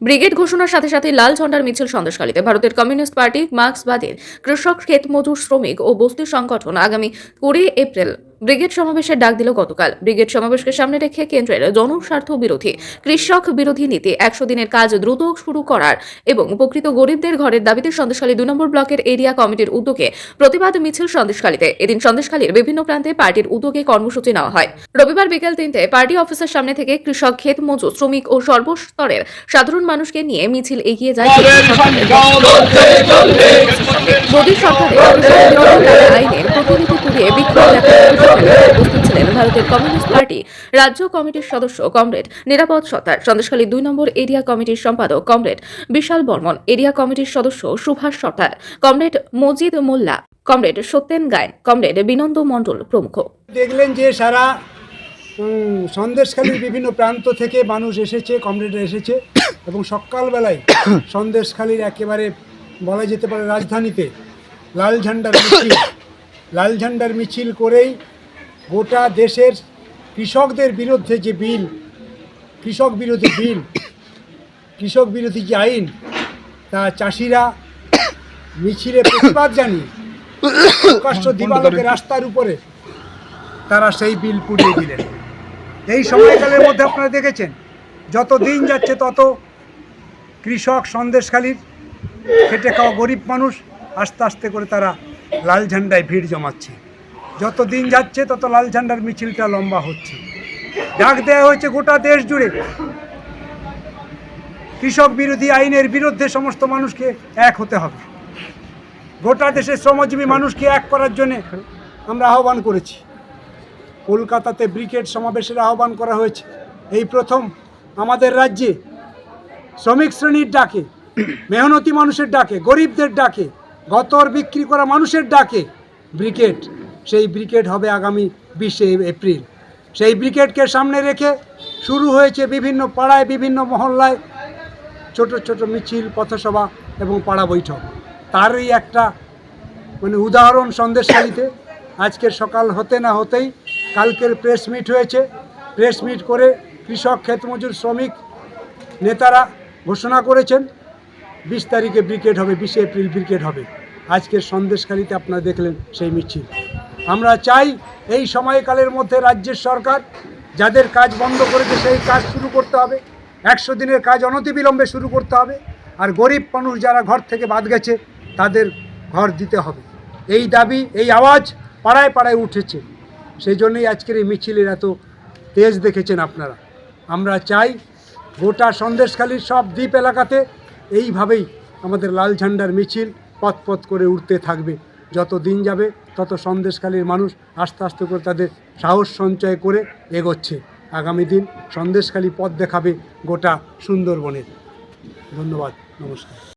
Brigade ঘোষণার সাথে সাথে লাল ঝন্ডার মিছিল সন্দেশকালীতে। ভারতের কমিউনিস্ট পার্টি মার্ক্সবাদের কৃষক ক্ষেত মজুর শ্রমিক ও বস্তি সংগঠন আগামী কুড়ি এপ্রিল ব্রিগেড সমাবেশের ডাক দিল গতকাল। ব্রিগেড সমাবেশকে সামনে রেখে কেন্দ্রের জনস্বার্থ বিরোধী কৃষক বিরোধী নীতি একশো দিনের কাজ দ্রুত শুরু করার এবং উপকৃত গরিবদের ঘরের দাবিতে সন্দেশখালী দুই নম্বর ব্লকের এরিয়া কমিটির উদ্যোগে প্রতিবাদ মিছিল সন্দেশখালীতে। এদিন সন্দেশখালীর বিভিন্ন প্রান্তে পার্টির উদ্যোগে কর্মসূচি নেওয়া হয়। রবিবার বিকেল তিনটে পার্টি অফিসের সামনে থেকে কৃষক ক্ষেত মজুর শ্রমিক ও সর্বস্তরের সাধারণ মানুষকে নিয়ে মিছিল এগিয়ে যায় মোদী সরকারের আইনের প্রতিনিধি ভারতের কমিউনিস্ট পার্টি, রাজ্য কমিটির সদস্য কমরেড নিরাপদ সত্তার সন্দেশখালী দুই নম্বর এরিয়া কমিটির সম্পাদক কমরেড বিশাল বর্মন, এরিয়া কমিটির সদস্য Subhash Sardar comrade Majid Molla, comrade Satyen Gayen, comrade Binanda মণ্ডল প্রমুখ। দেখলেন যে সারা সন্দেশখালীর বিভিন্ন প্রান্ত থেকে মানুষ এসেছে, কমরেডরা এসেছে, এবং সকালবেলায় সন্দেশখালীর একেবারে বলা যেতে পারে রাজধানীতে লাল ঝান্ডার মিছিল, লাল ঝান্ডার মিছিল করেই গোটা দেশের কৃষকদের বিরুদ্ধে যে বিল কৃষক বিরোধী বিল কৃষক বিরোধী যে আইন তা চাষিরা মিছিলে প্রতিবাদ জানিয়ে প্রকাশ্য দিবালোকে রাস্তার উপরে তারা সেই বিল পুড়িয়ে দিলেন। এই সময়কালের মধ্যে আপনারা দেখেছেন যত দিন যাচ্ছে তত কৃষক সন্দেশখালীর খেটে খাওয়া গরিব মানুষ আস্তে আস্তে করে তারা লাল ঝান্ডায় ভিড় জমাচ্ছে। যত দিন যাচ্ছে, তত লাল ঝান্ডার মিছিলটা লম্বা হচ্ছে। ডাক দেওয়া হয়েছে গোটা দেশ জুড়ে। কৃষক বিরোধী আইনের বিরুদ্ধে সমস্ত মানুষকে এক হতে হবে। গোটা দেশের শ্রমজীবী মানুষকে এক করার জন্যে আমরা আহ্বান করেছি। কলকাতাতে ব্রিগেড সমাবেশের আহ্বান করা হয়েছে। এই প্রথম আমাদের রাজ্যে শ্রমিক শ্রেণির ডাকে, মেহনতি মানুষের ডাকে, গরিবদের ডাকে, গতর বিক্রি করা মানুষের ডাকে ব্রিগেড সেই ব্রিগেড হবে আগামী বিশে এপ্রিল। সেই ব্রিগেডকে সামনে রেখে শুরু হয়েছে বিভিন্ন পাড়ায়, বিভিন্ন মহল্লায় ছোট ছোট মিছিল, পথসভা এবং পাড়া বৈঠক। তারই একটা মানে উদাহরণ সন্দেশকারীতে আজকের সকাল হতে না হতেই কালকের প্রেস মিট হয়েছে। প্রেস মিট করে কৃষক, ক্ষেতমজুর, শ্রমিক নেতারা ঘোষণা করেছেন, বিশ তারিখে ব্রিগেড হবে, বিশে এপ্রিল ব্রিগেড হবে। আজকের সন্দেশকারীতে আপনারা দেখলেন সেই মিছিল। আমরা চাই এই সময়কালের মধ্যে রাজ্যের সরকার যাদের কাজ বন্ধ করেছে সেই কাজ শুরু করতে হবে। একশো দিনের কাজ অনতিবিলম্বে শুরু করতে হবে আর গরিব মানুষ যারা ঘর থেকে বাদ গেছে তাদের ঘর দিতে হবে। এই দাবি, এই আওয়াজ পাড়ায় পাড়ায় উঠেছে। সেই জন্যই আজকের এই মিছিলের এত তেজ দেখেছেন আপনারা। আমরা চাই গোটা সন্দেশখালীর সব দ্বীপ এলাকাতে এইভাবেই আমাদের লাল ঝান্ডার মিছিল পথ পথ করে উঠতে থাকবে। যত দিন যাবে, তত সন্দেশকালীর মানুষ আস্তে আস্তে করে তাদের সাহস সঞ্চয় করে এগোচ্ছে। আগামী দিন সন্দেশখালী পথ দেখাবে গোটা সুন্দরবনের ধন্যবাদ, নমস্কার।